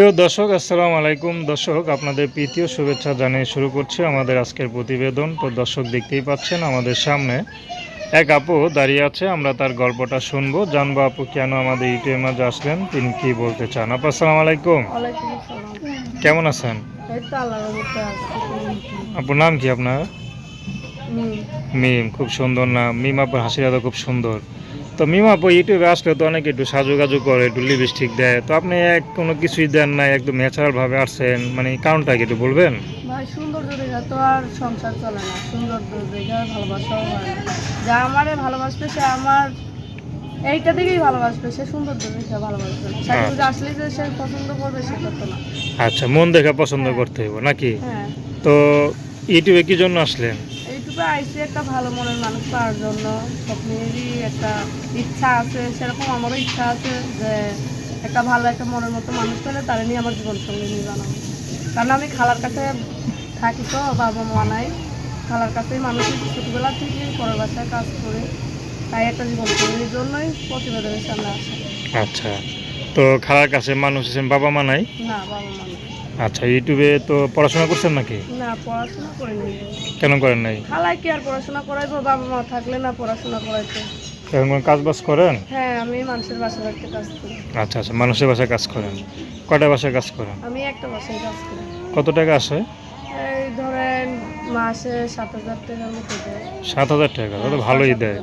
প্রিয় দর্শক আসসালামু আলাইকুম। দর্শক আপনাদের প্রীতীয় শুভেচ্ছা জানিয়ে শুরু করছি আমাদের আজকের প্রতিবেদন। তো দর্শক দেখতেই পাচ্ছেন আমাদের সামনে এক আপু দাঁড়িয়ে আছে। আমরা তার গল্পটা শুনব। জানব আপু কেন আমাদের ইউটিউবের মাঝে আসলেন? তিনি কি বলতে চান? আপু আসসালামু আলাইকুম। কেমন আছেন? আপুর নাম কি আপনার? মিম। খুব সুন্দর নাম। মিম আপুর হাসিটা তো খুব সুন্দর। তো মিম আপু ইউটিউবে আসলে তো অনেকে একটু সাজুগাজু করে একটু লিপস্টিক দেয়। তো আপনি এক কোনো কিছুই দেন নাই একদম ন্যাচারাল ভাবে আসছেন মানে কারণটা কি একটু বলবেন? ভাই সৌন্দর্য দেখা তো আর সংসার চলে না। সৌন্দর্য দেখে আর ভালোবাসাও হয় না। যা আমারে ভালোবাসবে সে আমার এইটা ভালোবাসবে সে সৌন্দর্য দেখে ভালোবাসবে। সাজুগুজু আসলে যে সে পছন্দ করবে সে করতো না। আচ্ছা মন দেখা পছন্দ করতে হইব নাকি? হ্যাঁ। তো ইউটিউবে কি জন্য আসলেন? এইটুকু আইসি একটা ভালো মনের মানুষ পাওয়ার জন্য স্বপ্নেরই একটা ইচ্ছা আছে সেরকম আমারও ইচ্ছা আছে যে একটা ভালো একটা মনের মতো মানুষ পেলে তারা নিয়ে আমার জীবন সঙ্গে নিয়ে জানাব কারণ আমি খালার কাছে থাকি তো বাবা মা নাই। খালার কাছেই মানুষ ছোটোবেলা থেকে পরের বাসায় কাজ করে। তাই একটা জীবন সঙ্গীর জন্যই প্রতিবেদনের সামনে আসে। আচ্ছা তো খালার কাছে মানুষ বাবা মা নাই? না বাবা মা নাই। আচ্ছা ইউটিউবে তো পড়াশোনা করছেন নাকি? না পড়াশোনা করে নিই কেন করেন নাই? খালায় কি আর পড়াশোনা করাইবো? বাবা মা থাকলে না পড়াশোনা করাইতো। এখন কোনো কাজ বাজ করেন? হ্যাঁ আমি মানুষের বাসা বাড়িতে কাজ করি। আচ্ছা আচ্ছা মানুষের বাসায় কাজ করেন। কয়টা বাসায় কাজ করেন? আমি একটা বাসায় কাজ করি। কত টাকা আসে? এই ধরেন মাসে সাত হাজার টাকার মতো দেয়। সাত হাজার টাকা তাহলে ভালোই দেয়।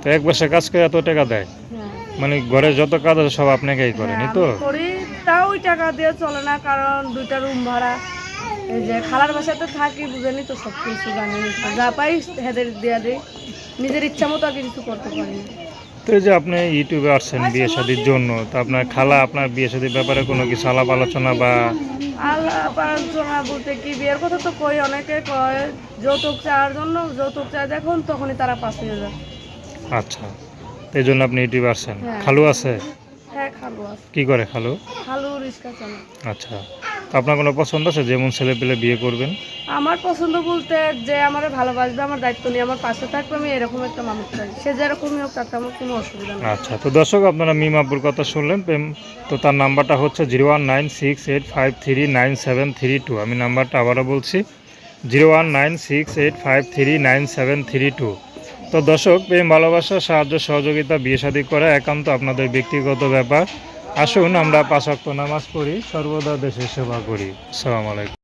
তো এক বাসায় কাজ করে এত টাকা দেয়? হ্যাঁ। মানে ঘরে যত কাজ আছে সব আপনাকেই করেন হ্যাঁ, তো? করি তাও ওই টাকা দিয়ে চলে না কারণ দুইটা রুম ভাড়া। এই যে খালার বাসাতে থাকি বুঝেনি তো সব কিছু জানি যা পাই হেদের দেওয়া দিই। নিজের ইচ্ছা মতো আগে কিছু করতে পারি তো এই যে আপনি ইউটিউবে আসছেন বিয়ে শাদির জন্য তো আপনার খালা আপনার বিয়ে শাদির ব্যাপারে কোনো কিছু আলাপ আলোচনা বা আল্লাহ আলোচনা বলতে কি বিয়ের কথা তো কই অনেকে কয় যৌতুক চাওয়ার জন্য যৌতুক চায় দেখুন তখনই তারা পাশে যায়। আচ্ছা এই জন্য আপনি ইউটিউবে আসছেন। হ্যাঁ। খালু আছে? আছে। কি করে খালু খালু রিক্সা চালায় আচ্ছা। আপনার কোনো পছন্দ আছে? যেমন ছেলে পেলে বিয়ে করবেন? আমার পছন্দ বলতে যে আমার ভালোবাসবে আমার দায়িত্ব নিয়ে আমার পাশে থাকবে আমি এরকম একটা মানুষ চাই। সে যেরকমই হোক তাতে আমার কোনো অসুবিধা নেই। আচ্ছা তো দর্শক আপনারা মিম আব্বুর কথা শুনলেন। প্রেম তো তার নাম্বারটা হচ্ছে zero one nine six eight five three nine seven three two. আমি নাম্বারটা আবারও বলছি zero one nine six eight five three nine seven three two. তো দর্শক প্রেম ভালোবাসা সাহায্য সহযোগিতা বিয়ে শাদী করা একান্ত আপনাদের ব্যক্তিগত ব্যাপার। আসুন আমরা পাঁচ ওয়াক্ত নামাজ পড়ি সর্বদা দেশের সেবা করি। সালাম আলাইকুম।